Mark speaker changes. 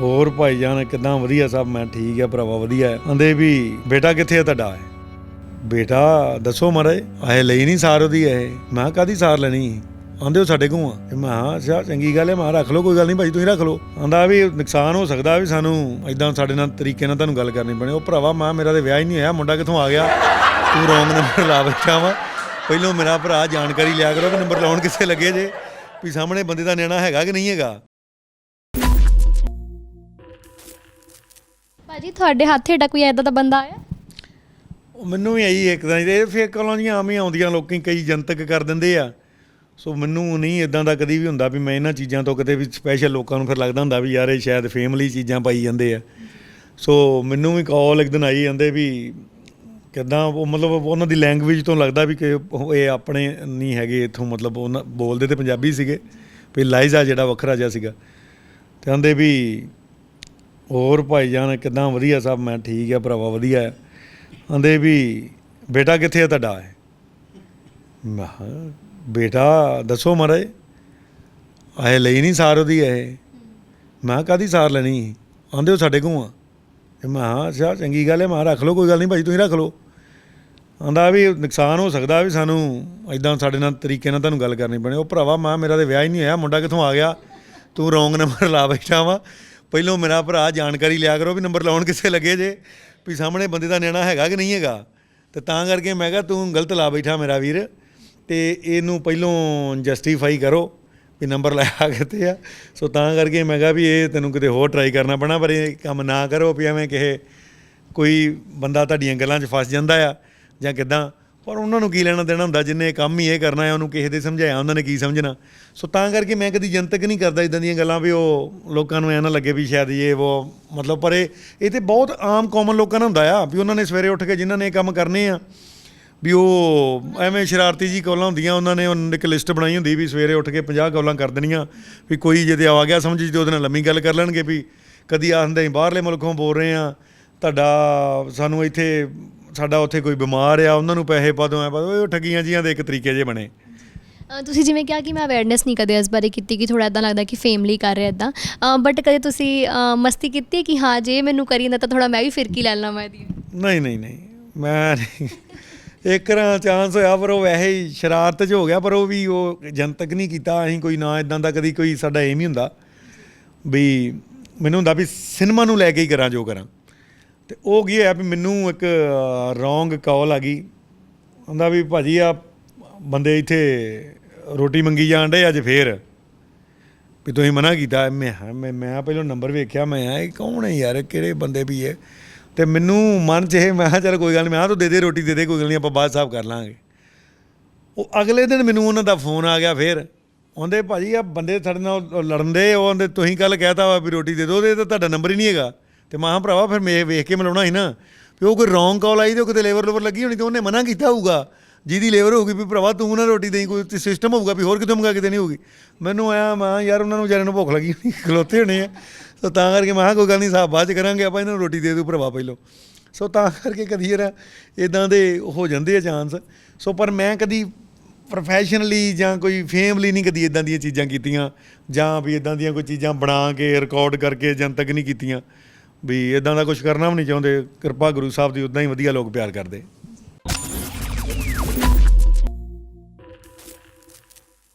Speaker 1: ਹੋਰ ਭਾਈ ਜਾਨ, ਕਿਦਾਂ ਵਧੀਆ ਸਭ? ਮੈਂ ਠੀਕ ਆ, ਭਰਾਵਾ ਵਧੀਆ ਆਂਦੇ ਵੀ, ਬੇਟਾ ਕਿੱਥੇ ਆ ਤੁਹਾਡਾ ਬੇਟਾ, ਦੱਸੋ ਮਹਾਰਾਜ ਆਏ ਲਈ ਨਹੀਂ ਸਾਰ ਉਹਦੀ ਇਹ। ਮੈਂ ਕਾਦੀ ਸਾਰ ਲੈਣੀ? ਆਂਦੇ ਹੋ ਸਾਡੇ ਕੋਲ ਆ। ਮੈਂ ਹਾਂ ਅੱਛਾ, ਚੰਗੀ ਗੱਲ ਹੈ, ਮੈਂ ਰੱਖ ਲਓ, ਕੋਈ ਗੱਲ ਨਹੀਂ, ਭਾਈ ਤੁਸੀਂ ਰੱਖ ਲਓ। ਆਂਦਾ ਵੀ, ਨੁਕਸਾਨ ਹੋ ਸਕਦਾ ਵੀ ਸਾਨੂੰ ਇਦਾਂ ਸਾਡੇ ਨਾਲ ਤਰੀਕੇ ਨਾਲ ਤੁਹਾਨੂੰ ਗੱਲ ਕਰਨੀ ਪੈਣੀ। ਉਹ ਭਰਾਵਾ, ਮੈਂ ਮੇਰਾ ਤੇ ਵਿਆਹ ਹੀ ਨਹੀਂ ਹੋਇਆ, ਮੁੰਡਾ ਕਿੱਥੋਂ ਆ ਗਿਆ? ਤੂੰ ਰੋਂਗ ਨੰਬਰ ਲਾ ਬੈਠਾ ਵਾ। ਪਹਿਲੋਂ ਮੇਰਾ ਭਰਾ ਜਾਣਕਾਰੀ ਲਿਆ ਕਰੋ ਵੀ ਨੰਬਰ ਲਾਉਣ ਕਿੱਥੇ ਲੱਗੇ ਜੇ? ਵੀ ਸਾਹਮਣੇ ਬੰਦੇ ਦਾ ਨਿਆਣਾ ਹੈਗਾ ਕਿ ਨਹੀਂ ਹੈਗਾ?
Speaker 2: ਭਾਜੀ ਤੁਹਾਡੇ ਹੱਥ ਹੇਠਾਂ ਕੋਈ ਐਦਾਂ ਦਾ ਬੰਦਾ ਆਇਆ?
Speaker 1: ਉਹ ਮੈਨੂੰ ਵੀ ਆਈ ਇੱਕ ਤਾਂ ਇਹ ਫੇਕ ਕਾਲਾਂ ਜੀਆਂ ਆਮ ਹੀ ਆਉਂਦੀਆਂ, ਲੋਕੀ ਕਈ ਜਨਤਕ ਕਰ ਦਿੰਦੇ ਆ। ਸੋ ਮੈਨੂੰ ਨਹੀਂ ਇਦਾਂ ਦਾ ਕਦੀ ਵੀ ਹੁੰਦਾ ਵੀ ਮੈਂ ਇਹਨਾਂ ਚੀਜ਼ਾਂ ਤੋਂ ਕਿਤੇ ਵੀ ਸਪੈਸ਼ਲ ਲੋਕਾਂ ਨੂੰ ਫਿਰ ਲੱਗਦਾ ਹੁੰਦਾ ਵੀ ਯਾਰ ਇਹ ਸ਼ਾਇਦ ਫੇਮਲੀ ਚੀਜ਼ਾਂ ਪਾਈ ਜਾਂਦੇ ਆ। ਸੋ ਮੈਨੂੰ ਵੀ ਕਾਲ ਇੱਕ ਦਿਨ ਆਈ ਜਾਂਦੇ ਵੀ ਕਿਦਾਂ ਉਹ ਮਤਲਬ ਉਹਨਾਂ ਦੀ ਲੈਂਗੁਏਜ ਤੋਂ ਲੱਗਦਾ ਵੀ ਕਿ ਉਹ ਇਹ ਆਪਣੇ ਨਹੀਂ ਹੈਗੇ ਇਥੋਂ, ਮਤਲਬ ਉਹਨਾਂ ਬੋਲਦੇ ਤੇ ਪੰਜਾਬੀ ਸੀਗੇ, ਵੀ ਲਾਈਜ਼ਾ ਜਿਹੜਾ ਵੱਖਰਾ ਜਿਹਾ ਸੀਗਾ। ਤੇ ਕਹਿੰਦੇ ਵੀ ਹੋਰ ਭਾਈ ਜਾਨ ਕਿਦਾਂ ਵਧੀਆ ਸਭ? ਮੈਂ ਠੀਕ ਆ ਭਰਾਵਾ ਵਧੀਆ ਆ। ਆਂਦੇ ਵੀ ਬੇਟਾ ਕਿੱਥੇ ਆ ਤੁਹਾਡਾ? ਹੈ ਮੈਂ ਕਿਹਾ, ਬੇਟਾ ਦੱਸੋ ਮਹਾਰਾਜ ਆਏ ਲਈ ਨਹੀਂ ਸਾਰ ਉਹਦੀ ਇਹ। ਮੈਂ ਕਾਦੀ ਸਾਰ ਲੈਣੀ? ਆਂਦੇ ਉਹ ਸਾਡੇ ਕੋਲ ਆ। ਤੇ ਮੈਂ ਹਾਂ ਅੱਛਾ ਚੰਗੀ ਗੱਲ ਹੈ ਮੈਂ ਕਿਹਾ ਰੱਖ ਲਓ ਕੋਈ ਗੱਲ ਨਹੀਂ ਭਾਈ ਤੁਸੀਂ ਰੱਖ ਲਓ। ਆਂਦਾ ਵੀ ਨੁਕਸਾਨ ਹੋ ਸਕਦਾ ਵੀ ਸਾਨੂੰ ਇਦਾਂ ਸਾਡੇ ਨਾਲ ਤਰੀਕੇ ਨਾਲ ਤੁਹਾਨੂੰ ਗੱਲ ਕਰਨੀ ਪੈਣੀ। ਉਹ ਭਰਾਵਾ ਮੈਂ ਮੇਰਾ ਤੇ ਵਿਆਹ ਹੀ ਨਹੀਂ ਹੋਇਆ ਮੁੰਡਾ ਕਿੱਥੋਂ ਆ ਗਿਆ? ਤੂੰ ਰੋਂਗ ਨੰਬਰ ਲਾ ਬੈਠਾ ਵਾ। ਪਹਿਲੋਂ ਮੇਰਾ ਭਰਾ ਜਾਣਕਾਰੀ ਲਿਆ ਕਰੋ ਵੀ ਨੰਬਰ ਲਾਉਣ ਕਿਸੇ ਲੱਗੇ ਜੇ, ਵੀ ਸਾਹਮਣੇ ਬੰਦੇ ਦਾ ਨਿਆਣਾ ਹੈਗਾ ਕਿ ਨਹੀਂ ਹੈਗਾ। ਤੇ ਤਾਂ ਕਰਕੇ ਮੈਂ ਕਿਹਾ ਤੂੰ ਗਲਤ ਲਾ ਬੈਠਾ ਮੇਰਾ ਵੀਰ, ਤੇ ਇਹਨੂੰ ਪਹਿਲੋਂ ਜਸਟੀਫਾਈ ਕਰੋ ਵੀ ਨੰਬਰ ਲਾਇਆ ਕਿੱਥੇ ਆ। ਸੋ ਤਾਂ ਕਰਕੇ ਮੈਂ ਕਿਹਾ ਵੀ ਇਹ ਤੈਨੂੰ ਕਿਤੇ ਹੋਰ ਟਰਾਈ ਕਰਨਾ ਪੈਣਾ, ਪਰ ਇਹ ਕੰਮ ਨਾ ਕਰੋ ਵੀ ਐਵੇਂ ਕਿਸੇ ਕੋਈ ਬੰਦਾ ਤੁਹਾਡੀਆਂ ਗੱਲਾਂ 'ਚ ਫਸ ਜਾਂਦਾ ਆ ਜਾਂ ਕਿਦਾਂ। ਪਰ ਉਹਨਾਂ ਨੂੰ ਕੀ ਲੈਣਾ ਦੇਣਾ ਹੁੰਦਾ? ਜਿੰਨੇ ਕੰਮ ਹੀ ਇਹ ਕਰਨਾ ਹੈ, ਉਹਨੂੰ ਕਿਸੇ ਦੇ ਸਮਝਾਇਆ, ਉਹਨਾਂ ਨੇ ਕੀ ਸਮਝਣਾ? ਸੋ ਤਾਂ ਕਰਕੇ ਮੈਂ ਕਦੀ ਜਨਤਕ ਨਹੀਂ ਕਰਦਾ ਇਦਾਂ ਦੀਆਂ ਗੱਲਾਂ ਵੀ ਉਹ ਲੋਕਾਂ ਨੂੰ ਐ ਨਾ ਲੱਗੇ ਵੀ ਸ਼ਾਇਦ ਇਹ ਉਹ ਮਤਲਬ ਪਰ ਇਹ ਇਹ ਤੇ ਬਹੁਤ ਆਮ ਕਾਮਨ ਲੋਕਾਂ ਨਾਲ ਹੁੰਦਾ ਆ, ਵੀ ਉਹਨਾਂ ਨੇ ਸਵੇਰੇ ਉੱਠ ਕੇ ਜਿਨ੍ਹਾਂ ਨੇ ਇਹ ਕੰਮ ਕਰਨੇ ਆ, ਵੀ ਉਹ ਐਵੇਂ ਸ਼ਰਾਰਤੀ ਜੀ ਕੌਲਾਂ ਹੁੰਦੀਆਂ, ਉਹਨਾਂ ਨੇ ਉਹਨਾਂ ਇੱਕ ਲਿਸਟ ਬਣਾਈ ਹੁੰਦੀ ਵੀ ਸਵੇਰੇ ਉੱਠ ਕੇ 50 ਕੌਲਾਂ ਕਰ ਦੇਣੀਆਂ, ਵੀ ਕੋਈ ਜੇ ਆ ਗਿਆ ਸਮਝ ਜੀ ਉਹਦੇ ਨਾਲ ਲੰਮੀ ਗੱਲ ਕਰ ਲੈਣਗੇ ਵੀ ਕਦੀ ਆਖਦੇ ਅਸੀਂ ਬਾਹਰਲੇ ਮੁਲਕੋਂ ਬੋਲ ਰਹੇ ਆ ਤੁਹਾਡਾ ਸਾਨੂੰ ਇੱਥੇ ਸਾਡਾ ਉੱਥੇ ਕੋਈ ਬਿਮਾਰ ਆ ਉਹਨਾਂ ਨੂੰ ਪੈਸੇ ਪਾ ਦੋ ਐ ਪਾ ਦਿਓ। ਉਹ ਠੱਗੀਆਂ ਜੀਆਂ ਦੇ ਇੱਕ ਤਰੀਕੇ ਜੇ ਬਣੇ
Speaker 2: ਅ, ਤੁਸੀਂ ਜਿਵੇਂ ਕਿਹਾ ਕਿ ਮੈਂ ਅਵੇਅਰਨੈਸ ਨਹੀਂ ਕਦੇ ਇਸ ਬਾਰੇ ਕੀਤੀ ਕਿ ਥੋੜਾ ਇਦਾਂ ਲੱਗਦਾ ਕਿ ਫੇਮਲੀ ਕਰ ਰਿਹਾ ਇਦਾਂ ਬਟ ਕਦੇ ਤੁਸੀਂ ਅ, ਮਸਤੀ ਕੀਤੀ ਹੈ ਕਿ ਹਾਂ ਜੇ ਮੈਨੂੰ ਕਰੀ ਜਾਂਦਾ ਤਾਂ ਥੋੜਾ ਮੈਂ ਵੀ ਫਿਰਕੀ ਲੈ ਲਵਾਂ ਇਹਦੀ
Speaker 1: ਨਹੀਂ ਨਹੀਂ ਨਹੀਂ ਮੈਂ ਨਹੀਂ। ਇੱਕ ਰਾਂ ਚਾਂਸ ਹੋਇਆ ਪਰ ਉਹ ਵੈਸੇ ਹੀ ਸ਼ਰਾਰਤ 'ਚ ਹੋ ਗਿਆ ਪਰ ਉਹ ਵੀ ਉਹ ਜਨਤਕ ਨਹੀਂ ਕੀਤਾ ਅਸੀਂ ਕੋਈ ਨਾ ਇਦਾਂ ਦਾ ਕਦੀ ਕੋਈ ਸਾਡਾ ਏਮ ਹੀ ਹੁੰਦਾ ਵੀ ਮੈਨੂੰ ਹੁੰਦਾ ਵੀ ਸਿਨੇਮਾ ਨੂੰ ਲੈ ਕੇ ਹੀ ਕਰਾਂ ਜੋ ਕਰਾਂ ਤੇ ਉਹ ਕੀ ਹੋਇਆ ਵੀ ਮੈਨੂੰ ਇੱਕ ਰੋਂਗ ਕਾਲ ਆ ਗਈ। ਹੁੰਦਾ ਵੀ ਭਾਜੀ ਆ ਬੰਦੇ ਇੱਥੇ ਰੋਟੀ ਮੰਗੀ ਜਾਣ ਡੇ ਅੱਜ ਫੇਰ। ਵੀ ਤੁਸੀਂ ਮਨਾ ਕੀਤਾ। ਮੈਂ ਮੈਂ ਮੈਂ ਪਹਿਲਾਂ ਨੰਬਰ ਵੇਖਿਆ, ਮੈਂ ਆ ਇਹ ਕੌਣ ਹੈ ਯਾਰ? ਕਿਹੜੇ ਬੰਦੇ ਵੀ ਇਹ ਤੇ ਮੈਨੂੰ ਮਨ ਚ ਇਹ, ਮੈਂ ਕਿਹਾ, ਚੱਲ ਕੋਈ ਗੱਲ ਨਹੀਂ ਮੈਂ ਕਿਹਾ, ਤੂੰ ਦੇ ਦੇ ਰੋਟੀ, ਦੇ ਦੇ, ਕੋਈ ਗੱਲ ਨਹੀਂ ਆਪਾਂ ਬਾਅਦ ਸਾਫ਼ ਕਰ ਲਾਂਗੇ। ਉਹ ਅਗਲੇ ਦਿਨ ਮੈਨੂੰ ਉਹਨਾਂ ਦਾ ਫੋਨ ਆ ਗਿਆ ਫੇਰ। ਉਹਦੇ ਭਾਜੀ ਆ ਬੰਦੇ ਸਾਡੇ ਨਾਲ ਲੜਨ ਦੇ ਉਹ ਕਹਿੰਦੇ, ਤੁਸੀਂ ਕੱਲ ਕਹਿਤਾ ਵਾ ਵੀ ਰੋਟੀ ਦੇ ਦਿਓ ਤੇ ਤਾਂ ਤੁਹਾਡਾ ਨੰਬਰ ਹੀ ਨਹੀਂ ਹੈਗਾ। ਤੇ ਮੈਂ ਭਰਾਵਾ ਫਿਰ ਮੈਂ ਵੇਖ ਕੇ ਮਿਲਾਉਣਾ ਸੀ ਨਾ, ਵੀ ਉਹ ਕੋਈ ਰੌਂਗ ਕਾਲ ਆਈ ਤੇ ਉਹ ਕਿਤੇ ਲੇਬਰ ਲੂਬਰ ਲੱਗੀ ਹੋਣੀ ਤੇ ਉਹਨੇ ਮਨਾ ਕੀਤਾ ਹੋਊਗਾ। ਜਿਹਦੀ ਲੇਬਰ ਹੋਊਗੀ ਵੀ ਭਰਾਵਾ ਤੂੰ ਨਾ ਰੋਟੀ ਦੇਈ, ਕੋਈ ਸਿਸਟਮ ਹੋਊਗਾ ਵੀ ਹੋਰ ਕਿਤੇ ਮੰਗਾ ਕਿਤੇ ਨਹੀਂ ਹੋਊਗੀ। ਮੈਨੂੰ ਆਇਆ, ਮਾਂ ਯਾਰ ਉਹਨਾਂ ਨੂੰ ਵਿਚਾਰਿਆਂ ਨੂੰ ਭੁੱਖ ਲੱਗੀ ਹੋਣੀ, ਖਲੋਤੇ ਹੋਣੇ ਆ। ਸੋ ਤਾਂ ਕਰਕੇ ਮੈਂ ਕੋਈ ਗੱਲ ਨਹੀਂ ਸਾਹਿਬ ਬਾਅਦ ਚ ਕਰਾਂਗੇ ਆਪਾਂ ਇਹਨਾਂ ਨੂੰ ਰੋਟੀ ਦੇ ਦੂ ਭਰਾਵਾ ਪਹਿਲੋਂ। ਸੋ ਤਾਂ ਕਰਕੇ ਕਦੀ ਯਾਰ ਇਦਾਂ ਦੇ ਹੋ ਜਾਂਦੇ ਆ ਚਾਂਸ ਸੋ ਪਰ ਮੈਂ ਕਦੀ ਪ੍ਰੋਫੈਸ਼ਨਲੀ ਜਾਂ ਕੋਈ ਫੇਮਲੀ ਨਹੀਂ ਕਦੀ ਇਦਾਂ ਦੀਆਂ ਚੀਜ਼ਾਂ ਕੀਤੀਆਂ ਜਾਂ ਵੀ ਇਦਾਂ ਦੀਆਂ ਕੋਈ ਚੀਜ਼ਾਂ ਬਣਾ ਕੇ ਰਿਕਾਰਡ ਕਰਕੇ ਜਨਤਕ ਨਹੀਂ ਕੀਤੀਆਂ। ਵੀ ਇਦਾਂ ਦਾ ਕੁਝ ਕਰਨਾ ਵੀ ਨਹੀਂ ਚਾਹੁੰਦੇ। ਕਿਰਪਾ ਗੁਰੂ ਸਾਹਿਬ ਦੀ ਉਦਾਂ ਹੀ ਵਧੀਆ ਲੋਕ ਪਿਆਰ ਕਰਦੇ।